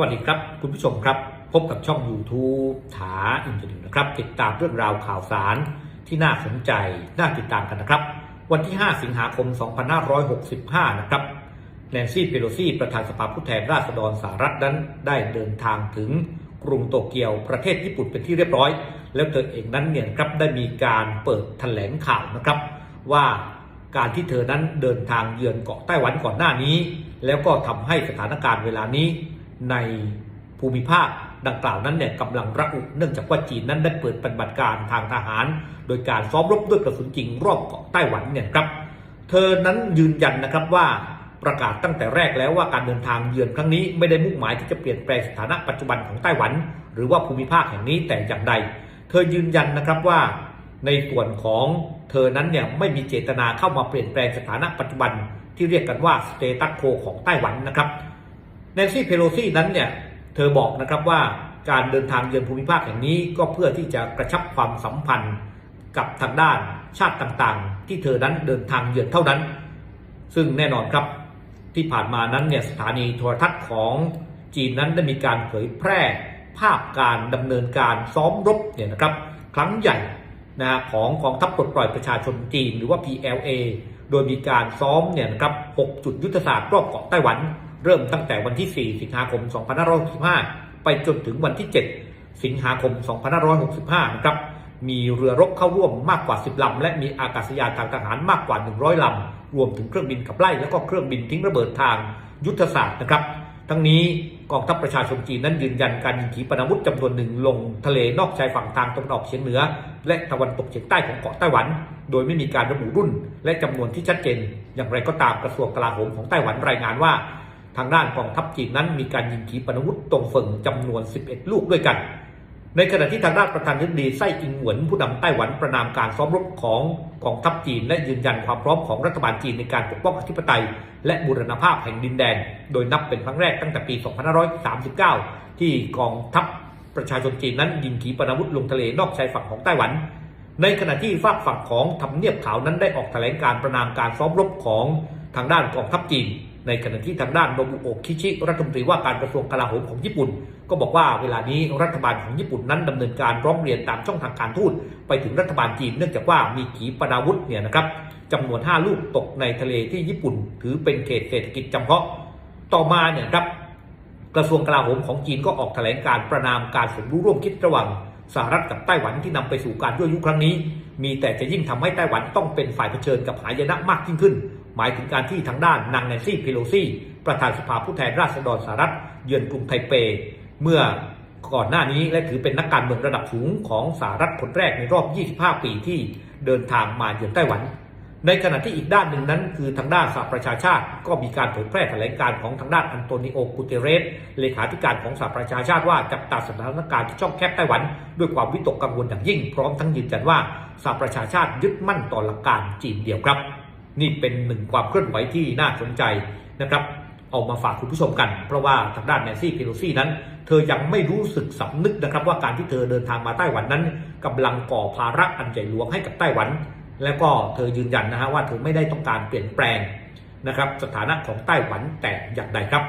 วัสดีครับ คุณผู้ชมครับ พบกับช่อง YouTube ถาอินเทอร์เน็ตนะครับ ติดตามเรื่องราวข่าวสารที่น่าสนใจน่าติดตามกันนะครับ วันที่ 5 สิงหาคม 2565 นะครับแนนซี่เพโลซี่ประธานสภาผู้แทนราษฎรสหรัฐนั้น ได้เดินทางถึงกรุงโตเกียวประเทศญี่ปุ่นเป็นที่เรียบร้อย แล้วเธอเองนั้นเนี่ยครับได้มีการเปิดแถลงข่าวนะครับ ว่าการที่เธอนั้นเดินทางเยือนเกาะไต้หวันก่อนหน้านี้ แล้วก็ทำให้สถานการณ์เวลานี้ ในภูมิภาคดังกล่าวนั้นเนี่ยกำลังระอุเนื่องจากว่าจีนนั้นได้เปิดปฏิบัติการทางทหาร โดยการซ้อมรบด้วยกระสุนจริงรอบเกาะไต้หวันเนี่ยครับ เธอนั้นยืนยันนะครับว่าประกาศตั้งแต่แรกแล้วว่าการเดินทางเยือนครั้งนี้ไม่ได้มุ่งหมายที่จะเปลี่ยนแปลงสถานะปัจจุบันของไต้หวัน หรือว่าภูมิภาคแห่งนี้แต่อย่างใด เธอยืนยันนะครับว่า ในส่วนของเธอนั้นเนี่ยไม่มีเจตนาเข้ามาเปลี่ยนแปลงสถานะปัจจุบันที่เรียกกันว่าสเตตัสโคของไต้หวันนะครับ แนนซี่เพโลซีนั้นเนี่ยเธอบอกนะครับว่าการเดินทางเยือนภูมิภาคแห่งนี้ก็เพื่อที่จะกระชับความสัมพันธ์กับทางด้านชาติต่างๆ ที่เธอนั้นเดินทางเยือนเท่านั้น ซึ่งแน่นอนครับที่ผ่านมานั้นเนี่ยสถานีโทรทัศน์ของจีนนั้นได้มีการเผยแพร่ภาพการดำเนินการซ้อมรบเนี่ยนะครับครั้งใหญ่นะของกองทัพปลดปล่อยประชาชนจีนหรือว่า PLA โดยมีการซ้อมเนี่ยนะครับ 6 จุดยุทธศาสตร์รอบเกาะไต้หวัน เริ่มตั้งแต่วันที่ 4 สิงหาคม 2565 ไปจนถึงวันที่ 7 สิงหาคม 2565 นะครับ มีเรือรบเข้าร่วมมากกว่า 10 ลำ และมีอากาศยานทางทหารมากกว่า 100 ลำ รวมถึงเครื่องบินขับไล่ และก็เครื่องบินทิ้งระเบิดทางยุทธศาสตร์นะครับ ทั้งนี้กองทัพประชาชนจีนนั้นยืนยันการยิงขีปนาวุธจำนวนหนึ่งลงทะเลนอกชายฝั่งทางตะวันออกเฉียงเหนือ และตะวันตกเฉียงใต้ของเกาะไต้หวัน โดยไม่มีการระบุรุ่น และจำนวนที่ชัดเจน อย่างไรก็ตามกระทรวงกลาโหมของไต้หวันรายงานว่า ทางด้านกองทัพจีนนั้นมีการยิงขีปนาวุธตรงเฟิงจำนวน 11 ลูกด้วยกัน ในขณะที่ทางด้านประธานาธิบดีไส้อิงหวนผู้นำไต้หวันประนามการซ้อมรบของกองทัพจีน และยืนยันความพร้อมของรัฐบาลจีนในการปกป้องอธิปไตย และบูรณภาพแห่งดินแดน โดยนับเป็นครั้งแรกตั้งแต่ปี 2539 ที่กองทัพประชาชนจีนนั้นยิงขีปนาวุธลงทะเลนอกชายฝั่งของไต้หวัน ในขณะที่ฝากฝั่งของทำเนียบขาวนั้นได้ออกแถลงการประนามการซ้อมรบของทางด้านกองทัพจีน ในขณะที่ทางด้านโนบุโอะคิชิรัฐมนตรีว่าการกระทรวงกลาโหมของญี่ปุ่น ก็บอกว่าเวลานี้รัฐบาลของญี่ปุ่นนั้นดำเนินการร้องเรียนตามช่องทางการทูตไปถึงรัฐบาลจีนเนื่องจากว่ามีขีปนาวุธเนี่ยนะครับจำนวน 5 ลูกตกในทะเลที่ญี่ปุ่น ถือเป็นเขตเศรษฐกิจจำเพาะต่อมาเนี่ยครับกระทรวงกลาโหมของจีนก็ออกแถลงการประนามการสมรู้ร่วมคิดระหว่างสหรัฐกับไต้หวันที่นำไปสู่การยั่วยุครั้งนี้ มีแต่จะยิ่งทำให้ไต้หวันต้องเป็นฝ่ายเผชิญกับหายนะมากยิ่งขึ้น หมายถึงการที่ทางด้านนางแนนซี่เพโลซีประธานสภาผู้แทนราษฎรสหรัฐ เยือนกรุงไทเป เมื่อก่อนหน้านี้และถือเป็นนักการเมืองระดับสูงของสหรัฐคนแรกในรอบ 25 ปีที่เดินทางมาเยือนไต้หวัน ในขณะที่อีกด้านหนึ่งนั้น คือทางด้านสหประชาชาติ ก็มีการเผยแพร่แถลงการของทางด้านอันโตนิโอกูเตเรสเลขาธิการของสหประชาชาติว่าจับตาสถานการณ์ที่ช่องแคบไต้หวัน ด้วยความวิตกกังวลอย่างยิ่งพร้อมทั้งยืนยันว่าสหประชาชาติยึดมั่นต่อหลักการจีนเดียวครับ นี่เป็นหนึ่งความเคลื่อนไหวที่น่าสนใจนะครับ เอามาฝากคุณผู้ชมกัน เพราะว่าทางด้านแนนซี่เพโลซี่นั้น เธอยังไม่รู้สึกสำนึกนะครับ ว่าการที่เธอเดินทางมาไต้หวันนั้นกำลังก่อภาระอันใหญ่หลวงให้กับไต้หวัน แล้วก็เธอยืนยันนะฮะว่าเธอไม่ได้ต้องการเปลี่ยนแปลงนะครับ สถานะของไต้หวันแต่อย่างใดครับ